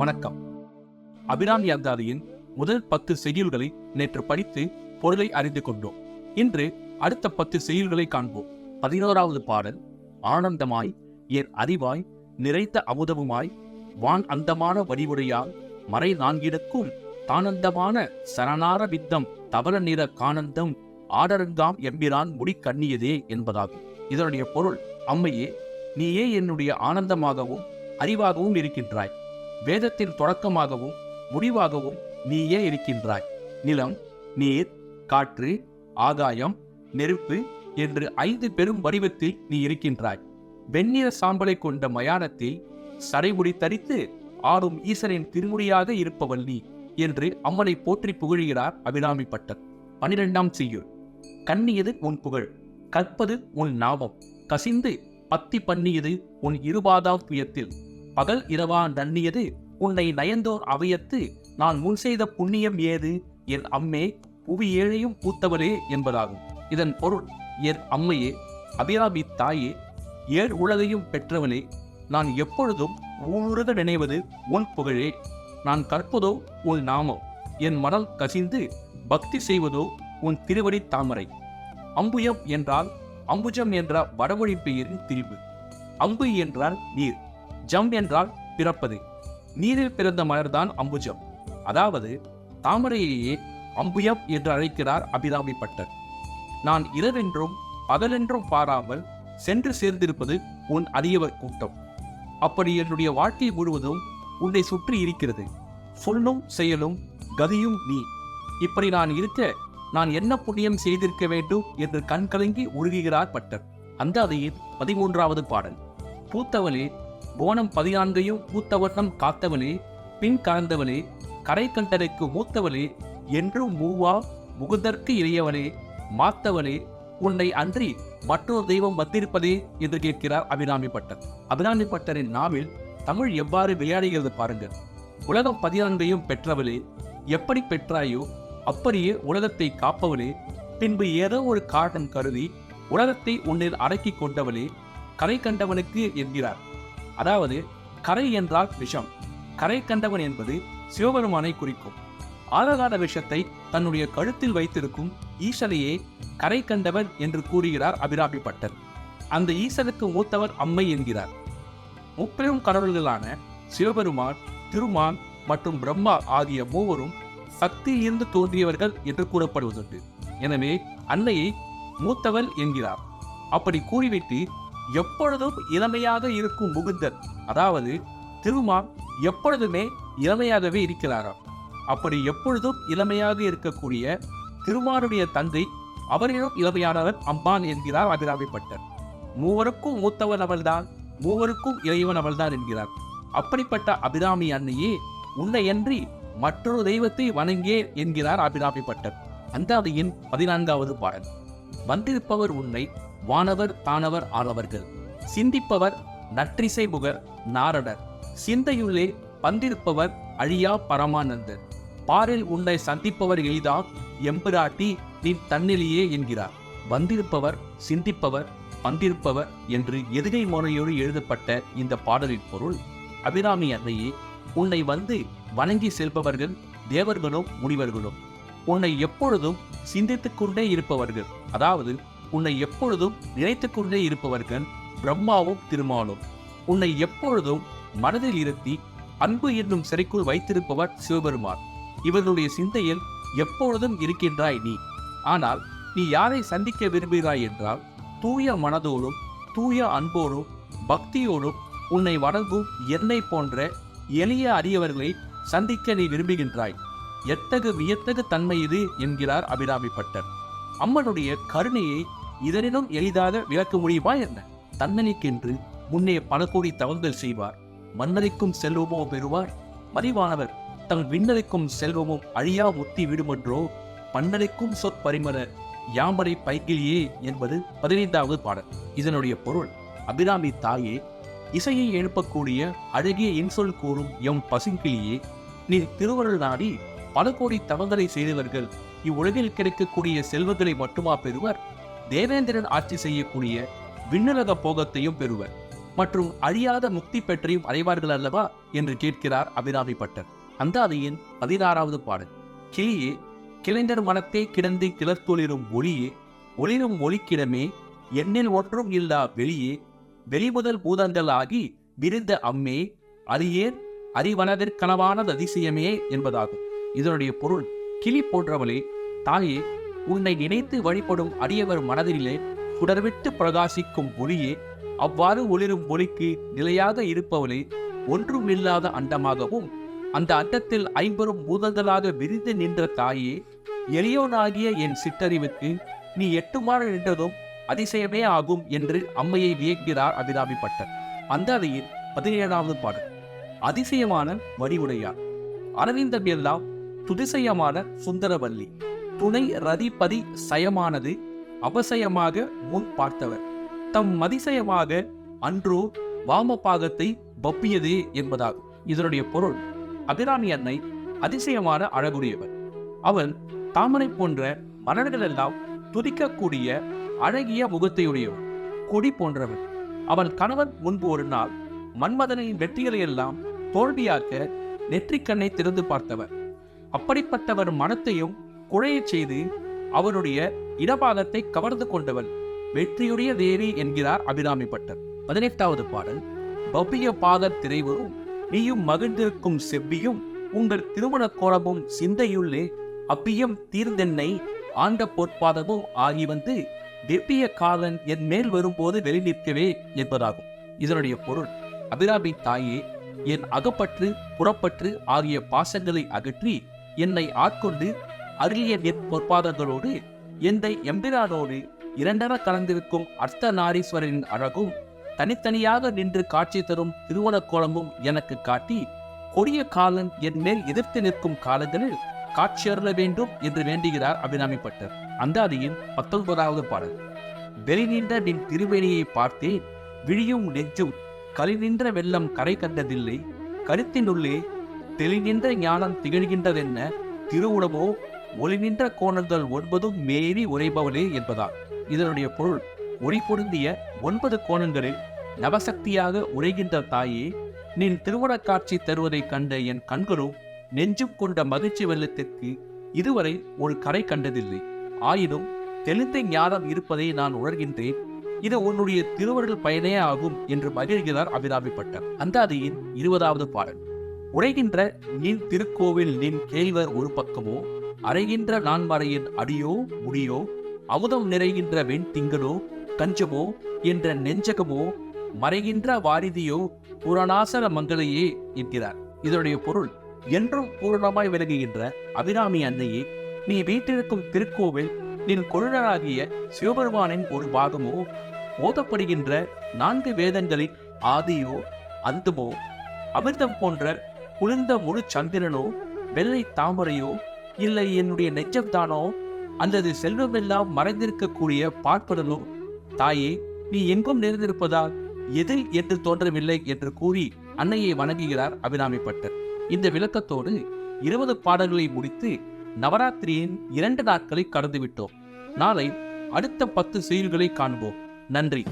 வணக்கம். அபிராமி அந்தாதியின் முதல் பத்து செய்யுள்களை நேற்று படித்து பொருளை அறிந்து கொண்டோம். இன்று அடுத்த பத்து செய்யுள்களை காண்போம். பதினோராவது பாடல் ஆனந்தமாய் என் அறிவாய் நிறைந்த அமுதவுமாய் வான் அந்தமான வடிவுடையால் மறை நான்கிடக்கும் தானந்தமான சரணார வித்தம் தவள நிற கானந்தம் ஆடரங்காம் எம்பிரான் முடி கண்ணியதே என்பதாகும். இதனுடைய பொருள் அம்மையே நீயே என்னுடைய ஆனந்தமாகவும் அறிவாகவும் இருக்கின்றாய். வேதத்தின் தொடக்கமாகவும் முடிவாகவும் நீயே இருக்கின்றாய். நிலம் நீர் காற்று ஆகாயம் நெருப்பு என்று ஐந்து பெரும் வடிவத்தில் நீ இருக்கின்றாய். வெண்ணிற சாம்பலை கொண்ட மயானத்தில் சடைமுடி தரித்து ஆடும் ஈசனின் திருமுடியாக இருப்பவள் நீ என்று அம்மனை போற்றி புகழுகிறார் அபிராமி பட்டர். பனிரெண்டாம் செய்யுள். கண்ணியது உன் புகழ் கற்பது உன் நாமம் கசிந்து பத்தி பண்ணியது உன் இருபாதாம் புயத்தில் பகல் இரவா நன்னியது உன்னை நயந்தோர் அவையத்து நான் முன் செய்த புண்ணியம் ஏது? என் அம்மே புவி ஏழையும் பூத்தவரே என்பதாகும். இதன் பொருள் என் அம்மையே அபிராமி தாயே ஏழ் உலகையும் பெற்றவனே நான் எப்பொழுதும் ஊனுருக நினைவது உன் புகழே. நான் கற்பதோ உன் நாமம் என் மனம் கசிந்து பக்தி செய்வதோ உன் திருவடி தாமரை? அம்புயம் என்றால் அம்புஜம் என்ற வடமொழி பெயரின் திரிவு அம்பு என்றால் நீர். ஜம் என்றால் பிறப்பது. நீரில் பிறந்த மலர்தான் அம்புஜம். அதாவது தாமரையையே அம்புயம் என்று அழைக்கிறார் அபிராமி பட்டர். நான் இரவென்றும் பகலென்றும் பாராமல் சென்று சேர்ந்திருப்பது உன் அரியவர் கூட்டம். அப்படி என்னுடைய வாழ்க்கை முழுவதும் உன்னை சுற்றி இருக்கிறது. சொல்லும் செயலும் கதியும் நீ. இப்படி நான் இருக்க நான் என்ன புண்ணியம் செய்திருக்க வேண்டும் என்று கண்கலங்கி உருகுகிறார் பட்டர். அந்த அதையின் பதிமூன்றாவது பாடல். பூத்தவளே போனம் பதினான்கையும் பூத்தவண்ணம் காத்தவளே பின் கலந்தவளே கரை கண்டரைக்கு மூத்தவளே என்றும் மூவா முகுதற்கு இளையவளே மாத்தவளே உன்னை அன்றி மற்றொரு தெய்வம் வந்திருப்பதே என்று கேட்கிறார் அபிராமி பட்டர் அபிராமி பட்டரின் நாவில் தமிழ் எவ்வாறு விளையாடுகிறது பாருங்கள். உலகம் பதினான்கையும் பெற்றவளே எப்படி பெற்றாயோ அப்படியே உலகத்தை காப்பவளே பின்பு ஏதோ ஒரு காரணம் கருதி உலகத்தை உன்னில் அடக்கி கொண்டவளே கரை கண்டவனுக்கு என்கிறார். அதாவது கரை என்றால் விஷம். கரை கண்டவன் என்பது சிவபெருமானை குறிக்கும். ஆலகால விஷத்தை தன்னுடைய கழுத்தில் வைத்திருக்கும் ஈசலையே கரை கண்டவர் என்று கூறுகிறார் அபிராமி பட்டர் அந்த ஈசனுக்கு மூத்தவர் அம்மை என்கிறார். முப்பெரும் கடவுள்களான சிவபெருமான் திருமான் மற்றும் பிரம்மா ஆகிய மூவரும் சக்தியிலிருந்து தோன்றியவர்கள் என்று கூறப்படுவதுண்டு. எனவே அன்னையை மூத்தவள் என்கிறார். அப்படி கூறிவிட்டு எப்பொழுதும் இளமையாக இருக்கும் முகுந்தர் அதாவது திருமால் எப்பொழுதுமே இளமையாகவே இருக்கிறாராம். அப்படி எப்பொழுதும் இளமையாக இருக்கக்கூடிய திருமாருடைய தந்தை அவரிடம் இளமையானவர் அம்பான் என்கிறார் அபிராமி மூவருக்கும் மூத்தவன் அவள்தான் மூவருக்கும் இறைவன் அவள்தான் என்கிறார். அப்படிப்பட்ட அபிராமி அன்னையே உன்னையன்றி மற்றொரு தெய்வத்தை வணங்கே என்கிறார் அபிராமிப்பட்டர். அந்தாதியின் பதினான்காவது பாடல். வந்திருப்பவர் உன்னை வானவர் தானவர் ஆனவர்கள். சிந்திப்பவர் நற்றிசை புகர் நாரடர். சிந்தையுள்ளே பந்திருப்பவர் அழியா பரமானந்தர். பாரில் உன்னை சந்திப்பவர் எளிதா? எம்பிராட்டி நீ தன்னிலேயே என்கிறார். வந்திருப்பவர் சிந்திப்பவர் வந்திருப்பவர் என்று எதுகை முறையோடு எழுதப்பட்ட இந்த பாடலின் பொருள் அபிராமி அன்னையே உன்னை வந்து வணங்கி செல்பவர்கள் தேவர்களும் முனிவர்களும். உன்னை எப்பொழுதும் சிந்தித்துக் கொண்டே இருப்பவர்கள். அதாவது உன்னை எப்பொழுதும் நினைத்துக் கொண்டே இருப்பவர்கள் பிரம்மாவும் திருமாலும். உன்னை எப்பொழுதும் மனதில் இருத்தி அன்பு என்னும் சிறைக்குள் வைத்திருப்பவர் சிவபெருமான். இவர்களுடைய சிந்தையில் எப்பொழுதும் இருக்கின்றாய் நீ. ஆனால் நீ யாரை சந்திக்க விரும்புகிறாய் என்றால் தூய மனதோடும் தூய அன்போடும் பக்தியோடும் உன்னை வணங்கும் என்னை போன்ற எளிய அரியவர்களை சந்திக்க நீ விரும்புகின்றாய். எத்தகு வியத்தகு தன்மை இது என்கிறார் அபிராமி பட்டர். அம்மனுடைய கருணையை இதனினும் எளிதாக விளக்க முடியுமா என்ன? தன்னனிக்கென்று முன்னே பல கோடி தவங்கள் செய்வார். மன்னரைக்கும் செல்வமோ பெறுவார். மறிவானவர் தங்கள் விண்ணரிக்கும் செல்வமும் அழியா முத்தி விடுமன்றோ? பன்னரிக்கும் சொற்பரிமள யாமரை பைக்கிலியே என்பது பதினைந்தாவது பாடல். இதனுடைய பொருள் அபிராமி தாயே இசையை எழுப்பக்கூடிய அழகிய இன்சொல் கூறும் எம் பசுங்கிளியே நீ திருவருள் நாடி பல கோடி தவங்களை செய்தவர்கள் இவ்வுலகில் கிடைக்கக்கூடிய செல்வங்களை மட்டுமா பெறுவர்? தேவேந்திரன் ஆட்சி செய்யக்கூடிய விண்ணுலக போகத்தையும் பெறுவர் மற்றும் அழியாத முக்தி பெற்றையும் அடைவார்கள் அல்லவா என்று கேட்கிறார் அபிராமி பட்டர். அந்தாதியின் பதினாறாவது பாடல். கிளியே கிளைஞர் மனத்தே கிடந்து கிளர்த்தொளிரும் ஒளியே ஒளிரும் ஒளிக்கிடமே எண்ணில் ஒன்றும் இல்லா வெளியே வெளிமுதல் பூதங்கள் ஆகி விரிந்த அம்மே அரியேன் அறிவனதிற்கனவானது அதிசயமே என்பதாகும். இதனுடைய பொருள் கிளி போன்றவளே தாயே உன்னை நினைத்து வழிபடும் அடியவர் மனதிலே சுடர்விட்டு பிரகாசிக்கும் ஒளியே அவ்வாறு ஒளிரும் ஒளிக்கு நிலையாக இருப்பவளே ஒன்றுமில்லாத அண்டமாகவும் அந்த அண்டத்தில் ஐம்பெரும் பூதங்களாக விரிந்து நின்ற தாயே எளியோனாகிய என் சிற்றறிவுக்கு நீ எட்டுமாறு நின்றதும் அதிசயமே ஆகும் என்று அம்மையை வியக்கிறார் அபிராமிப்பட்டர். பட்டர் அந்தாதியின் பதினேழாவது பாடல். அதிசயமான வடிவுடையார். அரவிந்தம் எல்லாம் துதிசயமான சுந்தரவல்லி. துணை ரதிபதி சயமானது அவசயமாக முன் பார்த்தவர். தம் மதிசயமாக அன்றோ வாமபாகத்தை பப்பியதே என்பதாகும் இதனுடைய பொருள் அபிராமி அன்னை அதிசயமான அழகுடையவர். அவள் தாமரை போன்ற மலர்கள் எல்லாம் துதிக்கக்கூடிய அழகிய முகத்தையுடையவர் கொடி போன்றவர். அவள் கணவன் முன்பு ஒரு நாள் மன்மதனின் வெற்றிகளை எல்லாம் தோல்வியாக்க நெற்றிக்கண்ணை திறந்து பார்த்தவர். அப்படிப்பட்டவர் மனத்தையும் குழையச் செய்து அவருடைய இடபாகத்தை கவர்ந்து கொண்டவள். வெற்றியுடைய தேவி என்கிறார் அபிராமி பட்டர். பதினெட்டாவது பாடல். பவ்ய பாதர் திரைவரும் நீயும் மகிழ்ந்திருக்கும் செவ்வியும் உங்கள் திருமண கோலமும் சிந்தையுள்ளே அப்பியம் தீர்ந்தென்னை ஆண்ட பொற்பாதமும் ஆகி வந்து வெவ்விய காதன் என் மேல் வரும்போது வெளி நிற்கவே என்பதாகும். இதனுடைய பொருள் அபிராமி தாயே என் அகப்பற்று புறப்பற்று ஆகிய பாசங்களை அகற்றி என்னை ஆட்கொண்டு அருளிய நெற் பொற்பாதங்களோடு எந்தை எம்பிரானோடு இரண்டர கலந்திருக்கும் அர்த்த நாரீஸ்வரரின் அழகும் தனித்தனியாக நின்று காட்சி தரும் திருவணக் கோலமும் எனக்கு காட்டி கொடிய காலன் என் மேல் எதிர்த்து நிற்கும் காலங்களில் காட்சியருள வேண்டும் என்று வேண்டுகிறார் அபிராமி பட்டர். அந்தாதியின் பத்தொன்பதாவது பாடல். வெளி நின்ற நின் திருவேணியை பார்த்தேன் விழியும் நெஞ்சும் கலி நின்ற வெள்ளம் கரை கண்டதில்லை கருத்தினுள்ளே தெளிநின்ற ஞானம் திகழ்கின்றதென்ன திருவுடமோ ஒளி நின்ற கோணங்கள் ஒன்பதும் மேறி உரைபவளே என்பதால் இதனுடைய பொருள் ஒளி பொருந்திய ஒன்பது கோணங்களில் நவசக்தியாக உரைகின்ற தாயே நின் திருமணக் காட்சி தருவதைக் கண்ட என் கண்களும் நெஞ்சும் கொண்ட மகிழ்ச்சி வெள்ளத்திற்கு இதுவரை ஒரு கரை கண்டதில்லை. ஆயினும் தெளிந்த ஞானம் இருப்பதை நான் உணர்கின்றேன். இது உன்னுடைய திருவருள் பயனே ஆகும் என்று மகிழ்கிறார் அபிராமிப்பட்டர் அந்தாதியின் இருபதாவது பாடல். உரைகின்ற நின் திருக்கோவில் நின் கேழ்வர் ஒரு பக்கமோ அறைகின்ற நான்மறையின் அடியோ முடியோ அமுதம் நிறைகின்ற வெண் திங்களோ கஞ்சமோ என்ற நெஞ்சகமோ மறைகின்ற வாரிதியோ புரணாசர மங்களையே என்கிறார். இதனுடைய பொருள் என்றும் பூரணமாய் விளங்குகின்ற அபிராமி அன்னையே நீ வீட்டிருக்கும் திருக்கோவில் நின் கொழுநராகிய சிவபெருமானின் ஒரு பாகமோ ஓதப்படுகின்ற நான்கு வேதங்களின் ஆதியோ அந்தமோ அமிர்தம் போன்ற குளிர்ந்த முழு சந்திரனோ வெள்ளை தாமரையோ இல்லை என்னுடைய நெஞ்சம்தானோ? அல்லது செல்வமெல்லாம் மறைந்திருக்கக்கூடிய பார்ப்பதனோ தாயே நீ எங்கும் நிறைந்திருப்பதால் எதில் என்று தோன்றவில்லை என்று கூறி அன்னையை வணங்குகிறார் அபிராமி பட்டர் இந்த விளக்கத்தோடு இருபது பாடல்களை முடித்து நவராத்திரியின் இரண்டு நாட்களை கடந்துவிட்டோம். நாளை அடுத்த பத்து செயல்களை காண்போம். நன்றி.